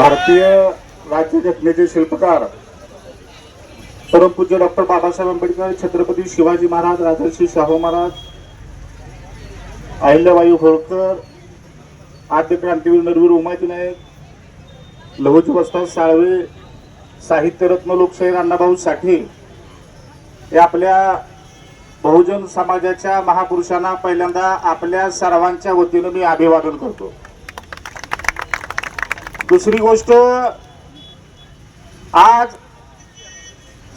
भारतीय राज्यघटनेचे शिल्पकार परमपूज्य डॉक्टर बाबासाहेब आंबेडकर छत्रपती शिवाजी महाराज राजर्षी शाहू महाराज अहिल्याबाई होळकर आद्य क्रांतीवीर नरवीर उमाजी नायक लहुजी वस्ताद साळवे साहित्यरत्न लोकशाहीर अण्णाभाऊ साठे हे आपल्या बहुजन समाजाच्या महापुरुषांना पहिल्यांदा आपल्या सर्वांच्या वतीनं मी अभिवादन करतो. दुसरी गोष्ट आज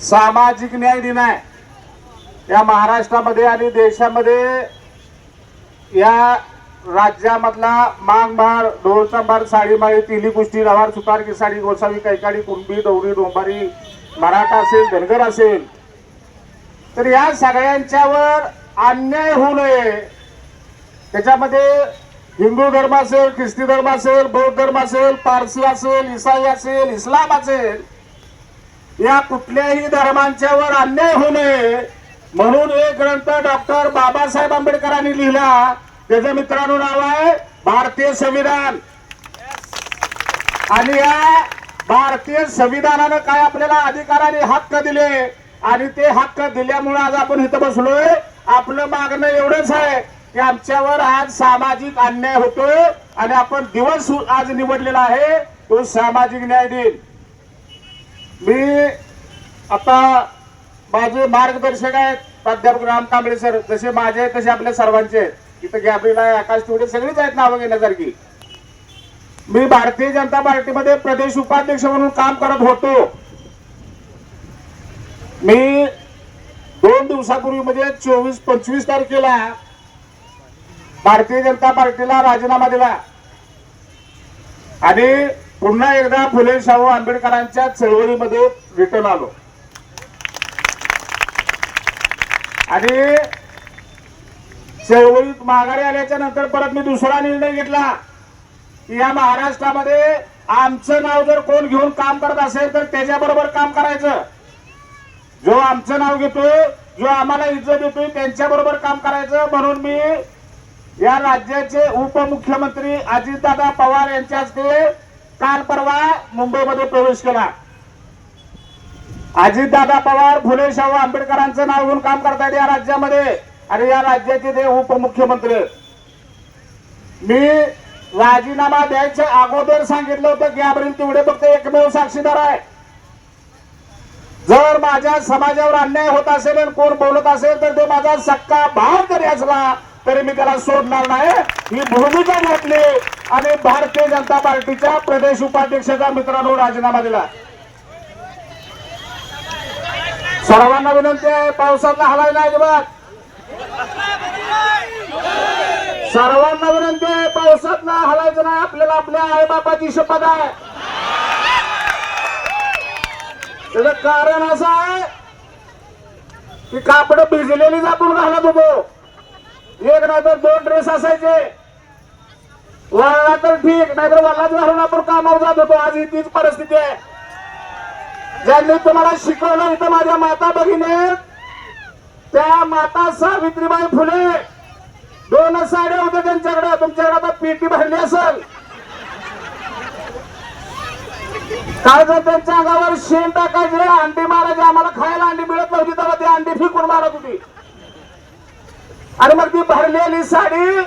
सामाजिक न्याय दिन आहे. या महाराष्ट्रामध्ये आणि देशामध्ये या राज्यामधला मांगभार ढोलचांभार साडीमाळी तिली कुस्ती रवार सुतारकी किसाडी गोसावी कैकाडी कुणबी डवरी डोंबारी मराठा असेल धनगर असेल तर या सगळ्यांच्यावर अन्याय होऊ नये. त्याच्यामध्ये हिंदू धर्म असेल ख्रिस्ती धर्म असेल बौद्ध धर्म असेल पारसी असेल इसाई असेल इस्लाम असेल या कुठल्याही धर्मांच्यावर अन्याय होऊ नये. म्हणून एक ग्रंथ डॉक्टर बाबासाहेब आंबेडकरांनी लिहिला. त्याचं मित्रांनो नाव आहे भारतीय संविधान. आणि या भारतीय संविधानानं काय आपल्याला अधिकाराने हक्क दिले? आणि ते हक्क दिल्यामुळे आज आपण इथं बसलोय. आपलं मागणं एवढंच आहे. की आमच्यावर आज सामाजिक अन्याय होतो आणि आपण दिवस आज निवडलेला आहे तो सामाजिक न्याय देईल. मी आता माझे मार्गदर्शक आहेत प्राध्यापक राम कांबळे सर जसे माझे आहेत तसे आपल्या सर्वांचे आहेत. इथं गॅब्रिल आहे आकाश टोडे सगळीच आहेत नावं घेण्यासारखी. मी भारतीय जनता पार्टीमध्ये प्रदेश उपाध्यक्ष म्हणून काम करत होतो. मी दोन दिवसापूर्वी म्हणजे चोवीस पंचवीस तारखेला भारतीय जनता पार्टीला राजीनामा दिला. आणि पुन्हा एकदा फुले शाहू आंबेडकरांच्या चळवळीमध्ये रिटर्न आलो. आणि चळवळीत माघारी आल्याच्यानंतर परत मी दुसरा निर्णय घेतला की या महाराष्ट्रामध्ये आमचं नाव जर कोण घेऊन काम करत असेल तर त्याच्याबरोबर काम करायचं. जो आमचं नाव घेतोय जो आम्हाला इज्जत देतोय त्यांच्याबरोबर काम करायचं म्हणून मी या राज्याचे उपमुख्यमंत्री अजितदादा पवार यांच्या हस्ते काल परवा मुंबईमध्ये प्रवेश केला. अजितदादा पवार फुले शाहू आंबेडकरांचं नाव घेऊन काम करतायत या राज्यामध्ये. आणि या राज्याचे ते उपमुख्यमंत्री. मी राजीनामा द्यायच्या अगोदर सांगितलं होतं की यावरील तेवढे फक्त एकमेव साक्षीदार आहे जर माझ्या समाजावर अन्याय होत असेल आणि कोण बोलत असेल तर ते माझा सक्का भाव जरी असला. तरी मी त्याला सोडणार नाही. ही भूमिका घेतली आणि भारतीय जनता पार्टीच्या प्रदेश उपाध्यक्षाचा मित्रांनो राजीनामा दिला. सर्वांना विनंती आहे पावसातला हलायला अजिबात. सर्वांना विनंती आहे पावसात ना हलायचं नाही आपल्याला आपल्या आई बापाची शपथ आहे. त्याचं कारण असं आहे की कापड भिजलेली आपण घालत होतो. एक नाही तर दोन ड्रेस असायचे. वळला तर ठीक नाहीतर वल्लाच घालून आपण कामावर जात होतो. आज ही तीच परिस्थिती आहे. ज्यांनी तुम्हाला शिकवलं इथं माझ्या माता भगिनी त्या माता सावित्रीबाई फुले. दोन साड्या होत्या त्यांच्याकडे. तुमच्याकडे आता पेटी भरली असेल. काय जर त्यांच्या अंगावर शेण टाकायचे अंडी मारायचे आम्हाला खायला अंडी मिळत नव्हती तेव्हा ती अंडी फिकून मारत होती. आणि मग ती भरलेली साडी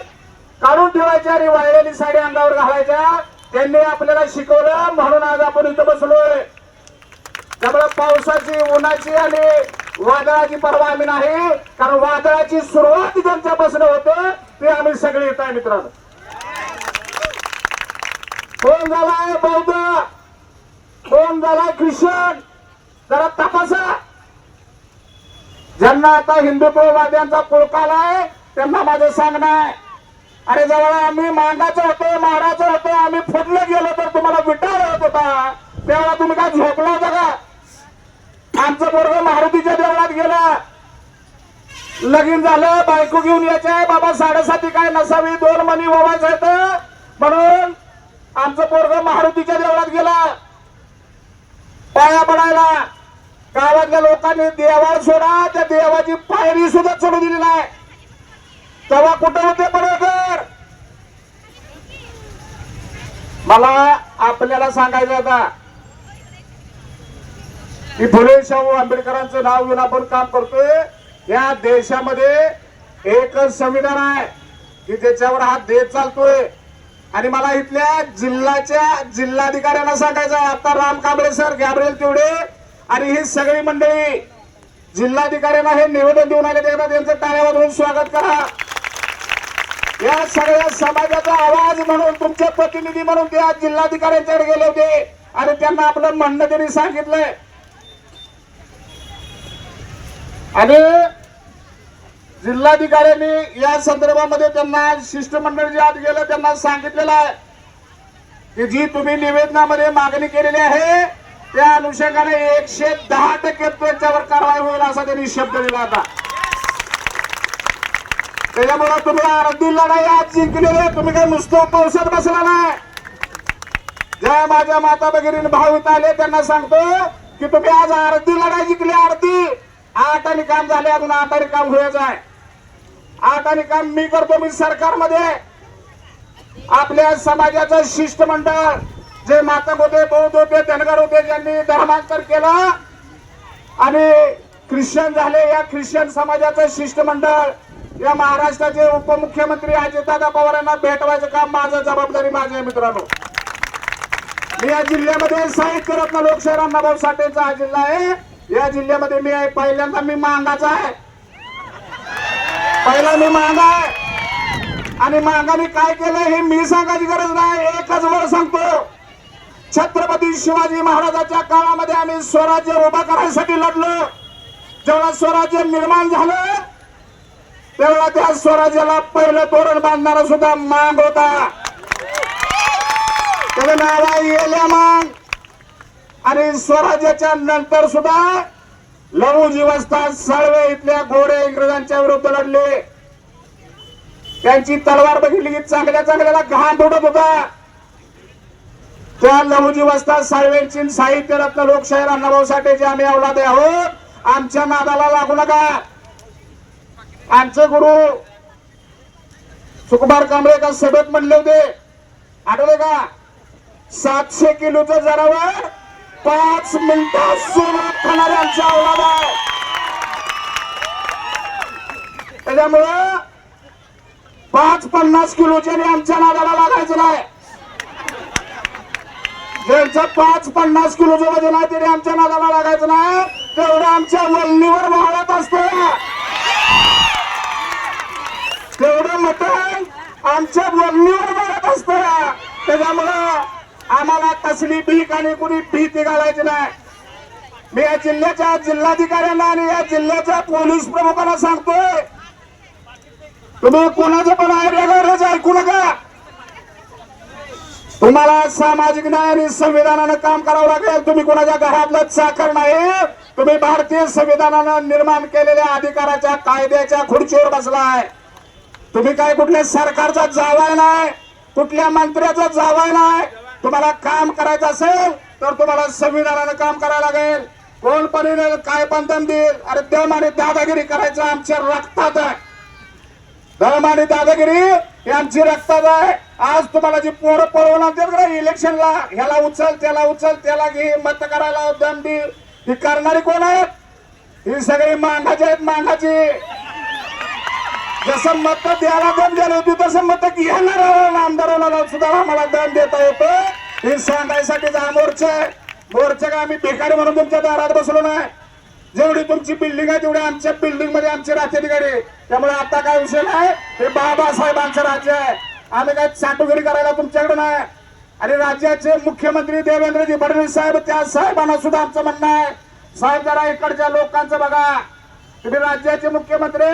काढून ठेवायची आणि वाळलेली साडी अंगावर घालायच्या. त्यांनी आपल्याला शिकवलं म्हणून आज आपण इथं बसलोय. त्यामुळे पावसाची उन्हाची आणि वादळाची पर्वा आम्ही नाही कारण वादळाची सुरुवात ज्यांच्या बसणं होतं ते आम्ही सगळे येत आहे मित्रांनो. कोण झालाय बौद्ध. कोण झालाय ख्रिश्चन. जरा तपासा. ज्यांना आता हिंदुत्ववाद्यांचा पुळकाला आहे त्यांना माझं सांगणं आहे. अरे जवळ आम्ही मांडाचं होतो महाराचं होतो आम्ही फुटलं गेलो तर तुम्हाला विटाळ होत होता. तेव्हा तुम्ही काय झोपला होता का? आमचं पोरग मारुतीच्या देवळात गेला. लगीन झालं बायको घेऊन यायचे बाबा साडेसाती काय नसावी दोन मनी ओवायचं होतं. म्हणून आमचं पोरग मारुतीच्या देवळात गेला. पाया पडायला गावातल्या लोकांनी देवाळ सोडा. त्या देवाची पायरी सुद्धा चढू दिली नाही. तेव्हा कुठे होते बरोबर? मला आपल्याला सांगायचं आता. की फुले शाहू आंबेडकरांचं नाव घेऊन आपण काम करतोय. या देशामध्ये एकच संविधान आहे की ज्याच्यावर हा देश चालतोय. आणि मला इथल्या जिल्ह्याच्या जिल्हाधिकाऱ्यांना सांगायचं आता राम कांबळे सर गॅब्रिएल तेवढे. आणि ही सगळी मंडळी जिल्हाधिकाऱ्यांना हे निवेदन देऊन आले तेव्हा त्यांचं टाळ्या स्वागत करा. या सगळ्या समाजाचा आवाज म्हणून तुमचे प्रतिनिधी म्हणून ते आज जिल्हाधिकाऱ्यांच्याकडे गेले होते आणि त्यांना आपलं म्हणणं त्यांनी सांगितलंय. आणि जिल्हाधिकाऱ्यांनी या संदर्भामध्ये त्यांना शिष्टमंडळ जे आज गेलं त्यांना सांगितलेलं आहे की जी तुम्ही निवेदनामध्ये मागणी केलेली आहे त्या अनुषंगाने एकशे दहा टक्के त्यांच्यावर कारवाई होईल असा त्यांनी शब्द दिला होता. त्याच्यामुळे तुम्ही अर्धी लढाई आज जिंकलेली तुम्ही काय नुसतं पावसात बसला नाही. ज्या माझ्या माता भगिनी भावित आले त्यांना सांगतो की तुम्ही आज अर्धी लढाई जिंकली अर्धी आठ आणि काम झाले अजून आठ आणि काम व्हायचं आहे. आठ आणि काम मी करतो मी सरकारमध्ये. आपल्या समाजाचं शिष्टमंडळ. जे मातक होते बौद्ध होते धनगर होते ज्यांनी धर्मांतर केलं आणि ख्रिश्चन झाले या ख्रिश्चन समाजाचं शिष्टमंडळ या महाराष्ट्राचे उपमुख्यमंत्री अजितदादा पवारांना भेटवायचं काम माझं जबाबदारी माझ्या मित्रांनो. मी या जिल्ह्यामध्ये साहित्य रत्न लोकशाहीर अण्णाभाऊ साठेचा हा जिल्हा आहे. या जिल्ह्यामध्ये मी आहे पहिल्यांदा मी मांगाचा आहे. पहिला मी मांगा आहे. आणि मांगाने काय केलं हे मी सांगायची गरज नाही एकच वर सांगतो. छत्रपती शिवाजी महाराजाच्या काळामध्ये आम्ही स्वराज्य उभा करायसाठी लढलो. जेव्हा स्वराज्य निर्माण झालं तेव्हा त्या स्वराज्याला पहिलं तोरण बांधणारा सुद्धा मांग होता. त्याचं नाव आहे येल्या मांग आणि स्वराज्याच्या नंतर सुद्धा लहू जीवस्थान साळवे इथल्या घोडे इंग्रजांच्या विरुद्ध लढले. त्यांची तलवार बघितली की चांगल्या चांगल्याला घाण तुटत होता. त्या लहुजी वस्ता साळवेंची साहित्य रत्न लोकशाहीर अण्णाभाऊ साठेचे आम्ही अवलादे आहोत आमच्या नादाला लागू नका. आमचे गुरु सुकुमार कांबळे एका सभेत म्हणले होते आठवले का? सातशे किलोचं जरावर पाच मिनिटात सुरुवात खाणारे आमच्या अवलाद आहे त्याच्यामुळं पाच पन्नास किलोच्या आमच्या नादाला लागायचं नाही. ज्यांचं पाच पन्नास किलोचं वजन आहे तरी आमच्या नादाला लागायचं नाही तेवढं आमच्या वल्लीवर वाढत असत. तेवढं मटण आमच्या वल्लीवर वाढत असतं. त्याच्यामुळं आम्हाला कसली भीक आणि कुणी भीती घालायची नाही. मी या जिल्ह्याच्या जिल्हाधिकाऱ्यांना आणि या जिल्ह्याच्या पोलीस प्रमुखांना सांगतोय तुम्ही कोणाचं पण आयडिया ऐकू नका. तुम्हाला सामाजिक न्याय आणि संविधानानं काम करावं लागेल. तुम्ही कोणाच्या घरातलं चाकर नाही. तुम्ही भारतीय संविधानानं निर्माण केलेल्या अधिकाराच्या कायद्याच्या खुर्चीवर बसलाय. तुम्ही काय कुठल्या सरकारचा जावाय नाही कुठल्या मंत्र्याचा जावाय नाही. तुम्हाला काम करायचं असेल तर तुम्हाला संविधानानं काम करावं लागेल. कोण पण काय पण देईल? अरे दम आणि दादागिरी करायचं आमच्या रक्तात आहे. धर्म आणि दादागिरी हे आमची रक्तात आहे. आज तुम्हाला जी पोरं पळवून आणतात इलेक्शनला ह्याला उचल त्याला उचल त्याला घे मत करायला दम दे. ही करणारी कोण आहेत? ही सगळी मांगाची आहेत मांगाची. जसं मत द्यायला दम द्यायला होती तसं मत घेणार आमदाराला सुद्धा आम्हाला दम देता येतो. हे सांगायसाठी हा मोर्चा आहे. मोर्चा का आम्ही भिकारी म्हणून तुमच्या दारात बसलो नाही. जेवढी तुमची बिल्डिंग आहे तेवढी आमच्या बिल्डिंगमध्ये आमचे तिकडे त्यामुळे आता काय विषय नाही हे बाबासाहेबांचं राज्य आहे. आम्ही काय चाटुगिरी करायला तुमच्याकडे नाही. आणि राज्याचे मुख्यमंत्री देवेंद्रजी फडणवीस साहेब त्या साहेबांना सुद्धा आमचं म्हणणं आहे. साहेब जरा इकडच्या लोकांचं बघा. तुम्ही राज्याचे मुख्यमंत्री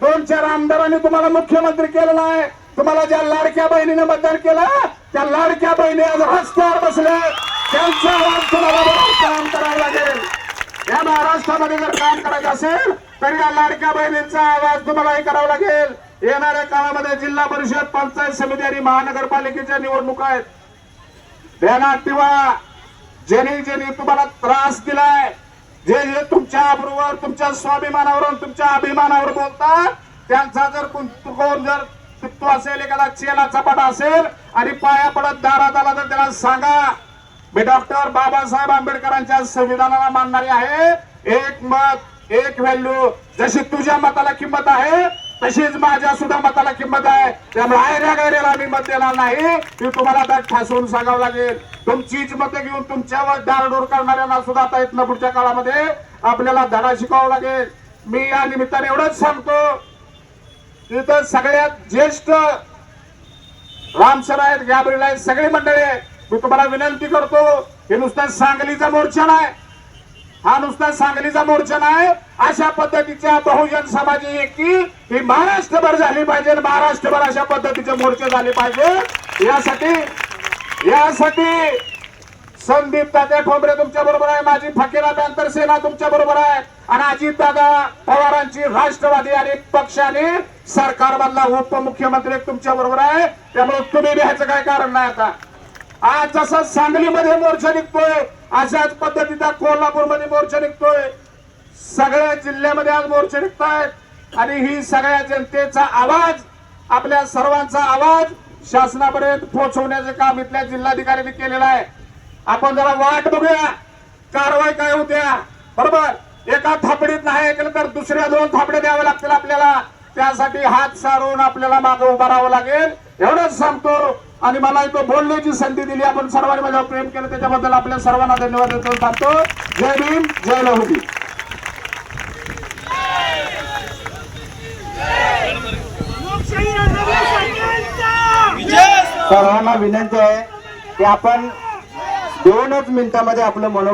दोन चार आमदारांनी तुम्हाला मुख्यमंत्री केलेला आहे तुम्हाला ज्या लाडक्या बहिणीने मतदान केलं त्या लाडक्या बहिणी आज रस्त्यावर बसले. त्यांचा आवाज तुम्हाला काम करावं लागेल. या महाराष्ट्रामध्ये जर काम करायचं असेल तर या लाडक्या बहिणींचा आवाज तुम्हाला हे करावा लागेल. येणाऱ्या काळामध्ये जिल्हा परिषद पंचायत समिती आणि महानगरपालिकेच्या निवडणुका आहेत. ध्यानात ठेवा ज्यांनी ज्यांनी तुम्हाला त्रास दिलाय. जे जे तुमच्या आबरूवर तुमच्या स्वाभिमानावर तुमच्या अभिमानावर बोलतात त्यांचा जर कोण जर पित्तू असेल एखादा चेला चपाटा असेल आणि पाया पडत दारात आला तर त्याला सांगा मी डॉक्टर बाबासाहेब आंबेडकरांच्या संविधानाला मानणारे आहे. एक मत एक व्हॅल्यू जशी तुझ्या मताला किंमत आहे तशीच माझ्या सुद्धा मताला किंमत आहे. त्यामुळे आयऱ्या गैरेला मी मत देणार नाही. ती तुम्हाला आता ठासून सांगावं लागेल. तुमचीच मतं घेऊन तुमच्यावर दारडोर करणाऱ्यांना सुद्धा आता इथनं पुढच्या काळामध्ये आपल्याला धडा शिकावा लागेल. मी या निमित्ताने एवढंच सांगतो तिथं सगळ्यात ज्येष्ठ रामसर आहेत गॅबरील आहेत सगळी मंडळी आहे मी तुम्हाला विनंती करतो हे नुसतं सांगलीचा मोर्चा नाही. हा नुसता सांगलीचा मोर्चा नाही अशा पद्धतीच्या बहुजन समाजी एकी ही महाराष्ट्रभर झाली पाहिजे महाराष्ट्रभर अशा पद्धतीचे मोर्चे झाले पाहिजे. यासाठी यासाठी संदीप दादा ठोंबरे तुमच्या बरोबर आहे माझी फकीरा बँकर सेना तुमच्या बरोबर आहे आणि अजित दादा पवारांची राष्ट्रवादी आणि पक्षाने सरकार सरकारमधला उपमुख्यमंत्री तुमच्या बरोबर आहे त्यामुळे तुम्ही लिहायचं काय कारण नाही आता. आज जसं सांगलीमध्ये मोर्चा निघतोय. अशाच पद्धतीचा कोल्हापूरमध्ये मोर्चा निघतोय. सगळ्या जिल्ह्यामध्ये आज मोर्चे निघत आहेत आणि ही सगळ्या जनतेचा आवाज आपल्या सर्वांचा आवाज शासनापर्यंत पोहोचवण्याचं काम इथल्या जिल्हाधिकाऱ्यांनी केलेलं आहे. आपण जरा वाट बघूया. कारवाई काय होत्या बरोबर? एका थापडीत नाही ऐकलं तर दुसऱ्या दोन थापडे द्यावे लागतील आपल्याला. त्यासाठी हात सारून आपल्याला मागे उभा राहावं लागेल. एवढंच सांगतो. आणि मला इथं बोलण्याची संधी दिली. आपण सर्वांनी माझ्यावर प्रेम केलं. त्याच्याबद्दल आपल्या सर्वांना धन्यवाद देतो. सांगतो जय भीम जय लहुबी. सर्वांना विनंती आहे की आपण दोनच मिनिटांमध्ये आपलं मनोगत